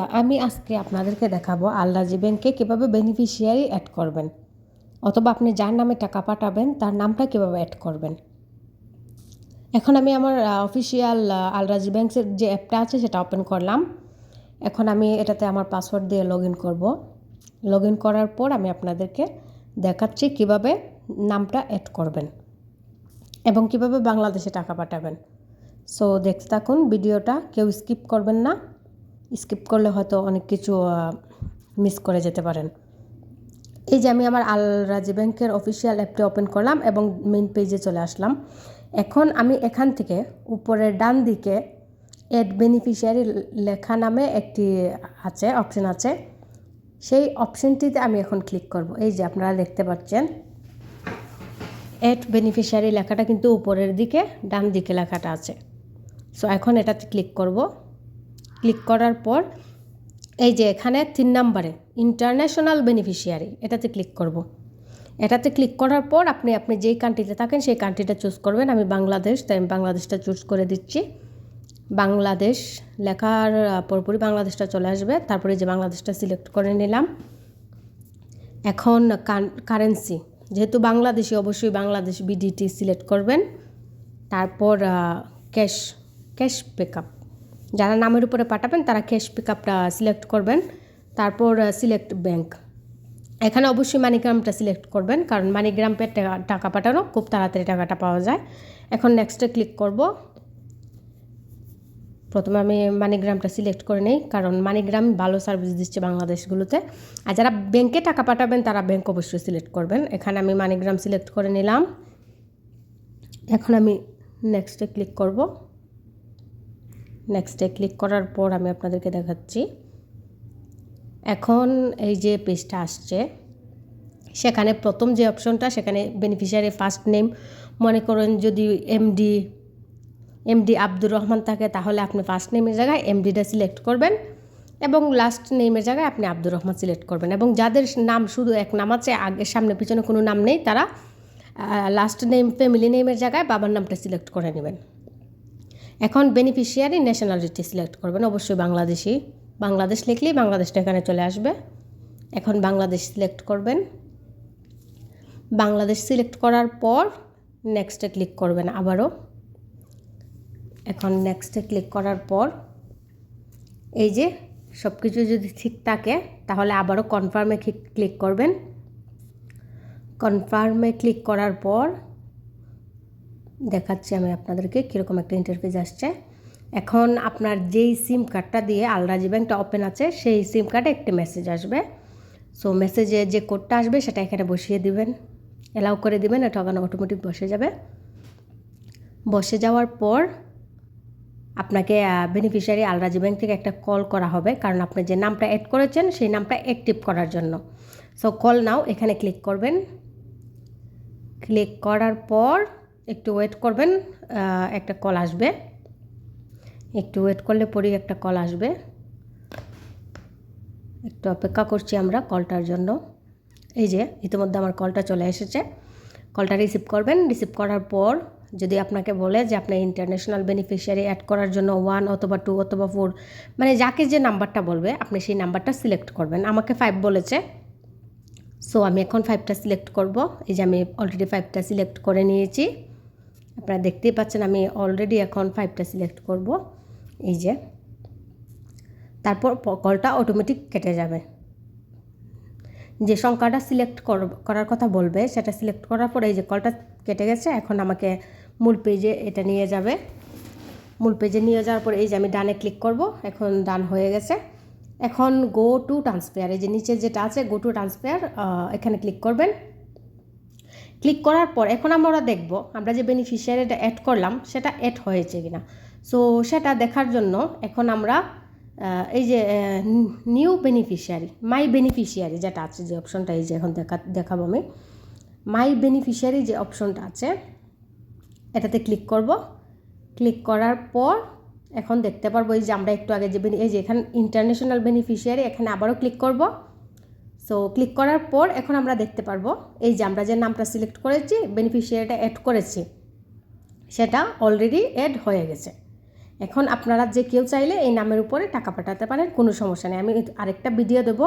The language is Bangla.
আমি আজকে আপনাদেরকে দেখাবো আলরাজি ব্যাংকে কীভাবে বেনিফিশিয়ারি অ্যাড করবেন। অথবা আপনি যার নামে টাকা পাঠাবেন, তার নামটা কীভাবে অ্যাড করবেন। এখন আমি আমার অফিসিয়াল আলরাজি ব্যাংকের যে অ্যাপটা আছে, সেটা ওপেন করলাম। এখন আমি এটাতে আমার পাসওয়ার্ড দিয়ে লগ ইন করব। লগ ইন করার পর আমি আপনাদেরকে দেখাচ্ছি কীভাবে নামটা অ্যাড করবেন এবং কীভাবে বাংলাদেশে টাকা পাঠাবেন। সো দেখতে থাকুন, ভিডিওটা কেউ স্কিপ করবেন না। স্কিপ করলে হয়তো অনেক কিছু মিস করে যেতে পারেন। এই যে আমি আমার আল রাজি ব্যাংকের অফিসিয়াল অ্যাপটি ওপেন করলাম এবং মেইন পেজে চলে আসলাম। এখন আমি এখান থেকে উপরের ডান দিকে এড বেনিফিশিয়ারি লেখা নামে একটি আছে অপশন আছে। সেই অপশনটিতে আমি এখন ক্লিক করব। এই যে আপনারা দেখতে পাচ্ছেন এড বেনিফিশিয়ারি লেখাটা কিন্তু উপরের দিকে ডান দিকে লেখাটা আছে। সো এখন এটাতে ক্লিক করব। ক্লিক করার পর এই যে এখানে তিন নাম্বারে ইন্টারন্যাশনাল বেনিফিশিয়ারি এটাতে ক্লিক করব। এটাতে ক্লিক করার পর আপনি আপনি যেই কান্ট্রিতে থাকেন সেই কান্ট্রিটা চুজ করবেন। আমি বাংলাদেশ, তাই আমি বাংলাদেশটা চুজ করে দিচ্ছি। বাংলাদেশ লেখার পরপরই বাংলাদেশটা চলে আসবে। তারপরে যে বাংলাদেশটা সিলেক্ট করে নিলাম। এখন কারেন্সি যেহেতু বাংলাদেশি, অবশ্যই বাংলাদেশ বিডিটি সিলেক্ট করবেন। তারপর ক্যাশ ক্যাশ পিকআপ যারা নামের উপরে পাঠাবেন, তারা ক্যাশ পিকআপটা সিলেক্ট করবেন। তারপর সিলেক্ট ব্যাংক এখানে অবশ্যই মানিগ্রামটা সিলেক্ট করবেন, কারণ মানিগ্রামে টাকা পাঠানো, খুব তাড়াতাড়ি টাকাটা পাওয়া যায়। এখন নেক্সটে ক্লিক করব। প্রথমে আমি মানিগ্রামটা সিলেক্ট করে নেই, কারণ মানিগ্রাম ভালো সার্ভিস দিচ্ছে বাংলাদেশগুলোতে। আর যারা ব্যাংকে টাকা পাঠাবেন, তারা ব্যাংক অবশ্যই সিলেক্ট করবেন। এখানে আমি মানিগ্রাম সিলেক্ট করে নিলাম। এখন আমি নেক্সটে ক্লিক করব। নেক্সটে ক্লিক করার পর আমি আপনাদেরকে দেখাচ্ছি। এখন এই যে পেজটা আসছে, সেখানে প্রথম যে অপশনটা সেখানে বেনিফিশিয়ারি ফার্স্ট নেম মনে করেন যদি এমডি এমডি আব্দুর রহমান থাকে, তাহলে আপনি ফার্স্ট নেমের জায়গায় এমডিটা সিলেক্ট করবেন এবং লাস্ট নেমের জায়গায় আপনি আব্দুর রহমান সিলেক্ট করবেন এবং যাদের নাম শুধু এক নাম আছে আগের সামনে পিছনে কোনো নাম নেই, তারা লাস্ট নেম ফ্যামিলি নেমের জায়গায় বাবার নামটা সিলেক্ট করে নেবেন। এখন বেনিফিশিয়ারি ন্যাশনালিটি সিলেক্ট করবেন, অবশ্যই বাংলাদেশি। বাংলাদেশ লিখলেই বাংলাদেশটা এখানে চলে আসবে। এখন বাংলাদেশ সিলেক্ট করবেন। বাংলাদেশ সিলেক্ট করার পর নেক্সটে ক্লিক করবেন আবারও। এখন নেক্সটে ক্লিক করার পর এই যে সব কিছু যদি ঠিক থাকে, তাহলে আবারও কনফার্মে ক্লিক করবেন। কনফার্মে ক্লিক করার পর দেখাচ্ছি আমি আপনাদেরকে কীরকম একটা ইন্টারফেস আসছে। এখন আপনার যেই সিম কার্ডটা দিয়ে আলরাজি ব্যাংকটা ওপেন আছে, সেই সিম কার্ডে একটি মেসেজ আসবে। সো মেসেজে যে কোডটা আসবে, সেটা এখানে বসিয়ে দিবেন। অ্যালাউ করে দিবেন, এটা ওখানে অটোমেটিক বসে যাবে। বসে যাওয়ার পর আপনাকে বেনিফিশিয়ারি আলরাজি ব্যাংক থেকে একটা কল করা হবে। কারণ আপনি যে নামটা অ্যাড করেছেন, সেই নামটা অ্যাক্টিভ করার জন্য। সো কল নাও এখানে ক্লিক করবেন। ক্লিক করার পর একটু ওয়েট করবেন একটা কল আসবে। একটু ওয়েট করলে পরেই একটা কল আসবে। একটু অপেক্ষা করছি আমরা কলটার জন্য। এই যে, ইতিমধ্যে আমার কলটা চলে এসেছে। কলটা রিসিভ করবেন। রিসিভ করার পর যদি আপনাকে বলে যে আপনার ইন্টারন্যাশনাল বেনিফিশিয়ারি অ্যাড করার জন্য ওয়ান অথবা টু অথবা ফোর মানে যাকে যে নাম্বারটা বলবে, আপনি সেই নাম্বারটা সিলেক্ট করবেন। আমাকে ফাইভ বলেছে। সো আমি এখন ফাইভটা সিলেক্ট করব। এই যে, আমি অলরেডি ফাইভটা সিলেক্ট করে নিয়েছি। আপনারা দেখতেই পাচ্ছেন আমি অলরেডি এখন ফাইভটা সিলেক্ট করব। এই যে, তারপর কলটা অটোমেটিক কেটে যাবে। যে সংখ্যাটা সিলেক্ট করার কথা বলবে, সেটা সিলেক্ট করার পর এই যে কলটা কেটে গেছে, এখন আমাকে মূল পেজে এটা নিয়ে যাবে। মূল পেজে নিয়ে যাওয়ার পর এই যে আমি ডানে ক্লিক করব, এখন ডান হয়ে গেছে। এখন গো টু ট্রান্সফেয়ার এই যে নিচে যেটা আছে গো টু ট্রান্সফেয়ার এখানে ক্লিক করবেন। ক্লিক করার পর এখন আমরা দেখব, আমরা যে বেনিফিশিয়ারিটা অ্যাড করলাম, সেটা অ্যাড হয়েছে কিনা। সো সেটা দেখার জন্য এখন আমরা এই যে নিউ বেনিফিশিয়ারি মাই বেনিফিশিয়ারি যেটা আছে, যে অপশনটা এই যে এখন দেখা, দেখাবো আমি। মাই বেনিফিশিয়ারি যে অপশনটা আছে, এটাতে ক্লিক করব। ক্লিক করার পর এখন দেখতে পারব এই যে আমরা একটু আগে যে এই যে এখানে ইন্টারন্যাশনাল বেনিফিশিয়ারি এখানে আবারও ক্লিক করব। সো ক্লিক করার পর এখন আমরা দেখতে পারব, এই যে আমরা যে নামটা সিলেক্ট করেছি বেনিফিশিয়ারিটা অ্যাড করেছি, সেটা অলরেডি অ্যাড হয়ে গেছে। এখন আপনারা যে কেউ চাইলে এই নামের উপরে টাকা পাঠাতে পারেন, কোনো সমস্যা নেই। আমি আরেকটা ভিডিও দেবো।